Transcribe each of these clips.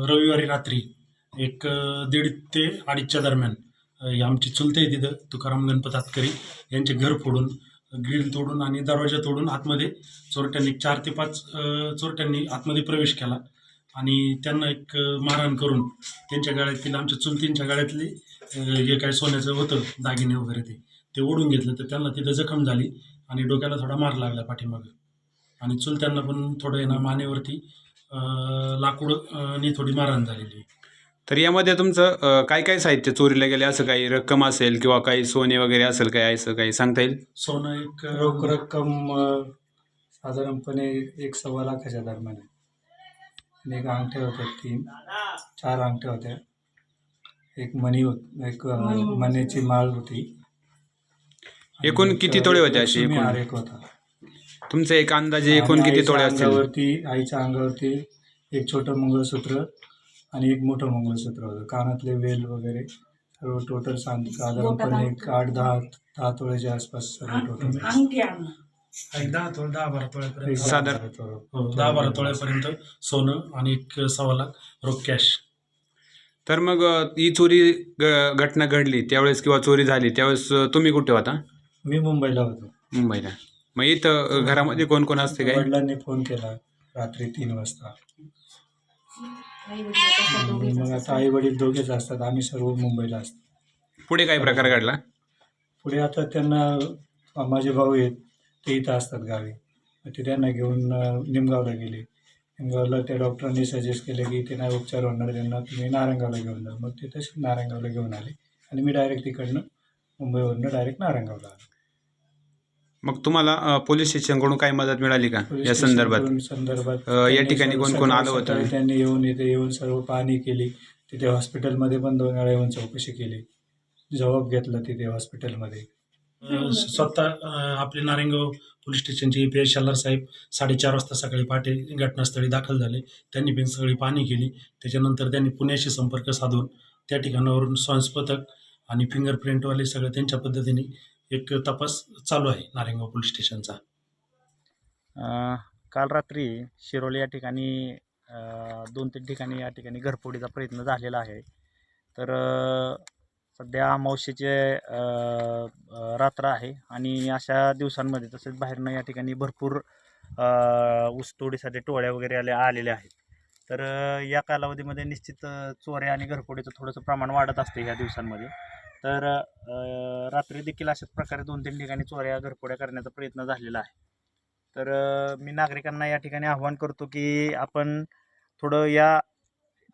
रविवारी रात्री एक दीड ते अडीचच्या दरम्यान अ, आमची चुलते तिथं तुकाराम गणपत हातकरी यांचे घर फोडून ग्रिल तोडून आणि दरवाजा तोडून आतमध्ये चोरट्यांनी चार ते पाच चोरट्यांनी आतमध्ये प्रवेश केला आणि त्यांना एक मारहाण करून त्यांच्या गाळ्यातील आमच्या चुलतींच्या गाळ्यातले जे काय सोन्याचं होतं दागिने वगैरे ते ते ओढून घेतलं. तर त्यांना तिथं जखम झाली आणि डोक्याला थोडा मार लागला पाठीमागं. आणि चुलत्यांना पण थोडं आहे ना मानेवरती अ, लाकूड थोडी मारहाण झालेली. तर यामध्ये तुमचं अ, काय काय साहित्य चोरीला गेले? असं काही रक्कम असेल किंवा काही सोने वगैरे असेल काय असं काही सांगता येईल? सोनं एक रोख रक्कम अ, साधारणपणे एक सव्वा लाखाच्या दरम्यान आहे. आणि एक अंगठ्या होत्या तीन चार अंगठ्या होत्या. एक मणी होत एक अ, मण्याची माळ होती. आणि एकूण एक, किती तोळे होते असे लक्ष्मी एकूण? हार एक होता. तुमचं एक अंदाजे एकूण किती तोळे असतील? अंगावरती आईच्या अंगावरती एक छोटं मंगळसूत्र आणि एक मोठं मंगळसूत्र होतं. कानातले वेल वगैरे सर्व टोटल सांग साधारणपणे एक आठ दहा दहा तोळ्याच्या आसपास सर्व टोटल अंगठी आण. एक दहा तोळ दहा बारा तोळ्यापर्यंत साधारण- हो दहा बारा तोळ्यापर्यंत सोनं आणि एक सव्वा लाख रोख कॅश तर मग अ, ही चोरी ग- घटना घडली त्यावेळेस किंवा चोरी झाली त्यावेळेस अ, तुम्ही कुठे होता? मी मुंबईला होतो. मुंबईला. मग इथं अ, घरामध्ये कोण कोण असते काय? वडिलांनी फोन केला रात्री तीन वाजता. आणि मग आता आई वडील दोघेच असतात आम्ही सर्व मुंबईला असतो. पुढे काय प्रकार घडला? पुढे आता त्यांना माझे भाऊ आहेत ते इथं असतात गावी. मग ते त्यांना घेऊन अ, निमगावला गेले. निमगावला त्या डॉक्टरांनी सजेस्ट केलं की इथे नाही उपचार होणार त्यांना तुम्ही नारायणगावला घेऊन जा. मग ते तसे नारायणगावला घेऊन आले. आणि मी डायरेक्ट तिकडनं मुंबईवरनं डायरेक्ट नारायणगावला आलो. मग तुम्हाला पोलीस स्टेशनकडून काही मदत मिळाली का? या संदर्भात? संदर्भात. अ, या ठिकाणी सर्व- कोण कोण आलं होतं? त्यांनी येऊन इथे येऊन सर्व पाहणी केली. तिथे हॉस्पिटलमध्ये पण दोन वेळा येऊन चौकशी केली. जबाब घेतला तिथे हॉस्पिटलमध्ये. अ, स्वतः अ, आपले नारायणगाव पोलीस स्टेशनचे पी एस शालार साहेब साडेचार वाजता सकाळी पहाटे घटनास्थळी दाखल झाले. त्यांनी पण सगळी पाहणी केली. त्याच्यानंतर त्यांनी पुण्याशी संपर्क साधून त्या ठिकाणावरून स्वांस पथक आणि फिंगरप्रिंटवाले सगळं त्यांच्या पद्धतीने एक तपास चालू आहे नारायणगाव पोलीस स्टेशनचा. अ, काल रात्री शिरोली या ठिकाणी अ, दोन तीन ठिकाणी या ठिकाणी घरफोडीचा प्रयत्न झालेला आहे. तर अ, सध्या अमावस्येचे अ, अ, रात्र आहे आणि अशा दिवसांमध्ये तसेच बाहेरनं या ठिकाणी भरपूर अ, ऊसतोडीसाठी टोळ्या वगैरे आल्या आलेल्या आहेत. तर अ, या कालावधीमध्ये निश्चित अ, चोऱ्या आणि घरफोडीचं थोडंसं प्रमाण वाढत असते ह्या दिवसांमध्ये. तर रात्री देखील अशाच प्रकारे दोन तीन ठिकाणी चोऱ्या घरपोड्या करण्याचा प्रयत्न झालेला आहे. तर मी नागरिकांना या ठिकाणी आव्हान करतो की आपण थोडं या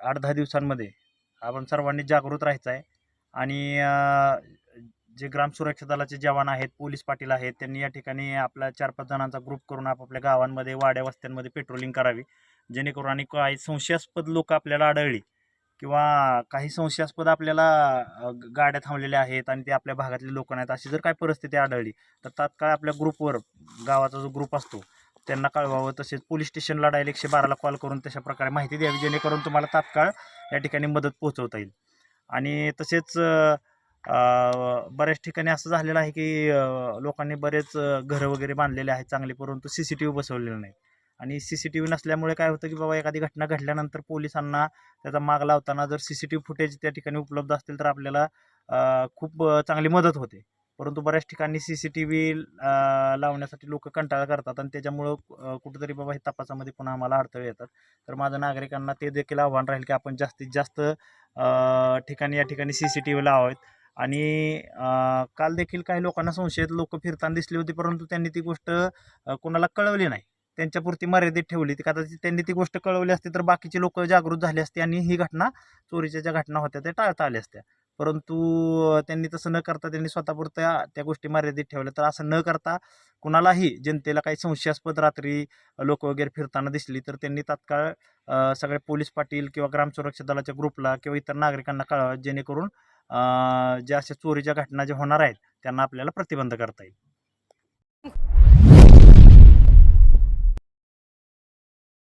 आठ दहा दिवसांमध्ये आपण सर्वांनी जागृत राहायचं आहे आणि जे ग्राम सुरक्षा दलाचे जवान आहेत पोलीस पाटील आहेत त्यांनी या ठिकाणी आपल्या चार पाच जणांचा ग्रुप करून आपापल्या गावांमध्ये वाड्या वस्त्यांमध्ये पेट्रोलिंग करावी. जेणेकरून आणि काही संशयास्पद लोक आपल्याला आढळली. किंवा काही संशयास्पद आपल्याला गाड्या थांबलेल्या आहेत आणि ते आपल्या भागातले लोक नाहीत अशी जर काय परिस्थिती आढळली तर तात्काळ आपल्या ग्रुपवर गावाचा जो ग्रुप असतो त्यांना कळवावं. तसेच पोलीस स्टेशनला डायल एकशे बाराला कॉल करून तशा प्रकारे माहिती द्यावी जेणेकरून तुम्हाला तात्काळ या ठिकाणी मदत पोहोचवता येईल. आणि तसेच बऱ्याच ठिकाणी असं झालेलं आहे की लोकांनी बरेच घरं वगैरे बांधलेले आहेत चांगले परंतु सी सी टी व्ही बसवलेले नाही. आणि सी सी टी व्ही नसल्यामुळे काय होतं की बाबा एखादी घटना घडल्यानंतर पोलिसांना त्याचा माग लावताना जर C C T V footage त्या ठिकाणी उपलब्ध असतील तर आपल्याला खूप चांगली मदत होते. परंतु बऱ्याच ठिकाणी सी सी टी व्ही लावण्यासाठी लोक कंटाळा करतात आणि त्याच्यामुळं कुठंतरी बाबा हे तपासामध्ये पुन्हा आम्हाला अडथळे येतात. तर माझं नागरिकांना ते देखील आव्हान राहील की आपण जास्तीत जास्त ठिकाणी या ठिकाणी सी सी टी व्ही लावावेत. आणि काल देखील काही लोकांना संशयित लोक फिरताना दिसली होती परंतु त्यांनी ती गोष्ट कोणाला कळवली नाही. त्यांच्यापुरती मर्यादित ठेवली. ती कदाचित त्यांनी ती गोष्ट कळवली असती तर बाकीचे लोक जागृत झाले असते आणि ही घटना चोरीच्या ज्या घटना होत्या त्या टाळता आल्या असत्या. परंतु त्यांनी तसं न करता त्यांनी स्वतःपुरत्या त्या गोष्टी मर्यादित ठेवल्या. तर असं न करता कुणालाही जनतेला काही संशयास्पद रात्री लोक वगैरे फिरताना दिसली तर त्यांनी तात्काळ सगळे पोलीस पाटील किंवा ग्राम सुरक्षा दलाच्या ग्रुपला किंवा इतर नागरिकांना कळवा जेणेकरून ज्या अशा चोरीच्या घटना ज्या होणार आहेत त्यांना आपल्याला प्रतिबंध करता येईल.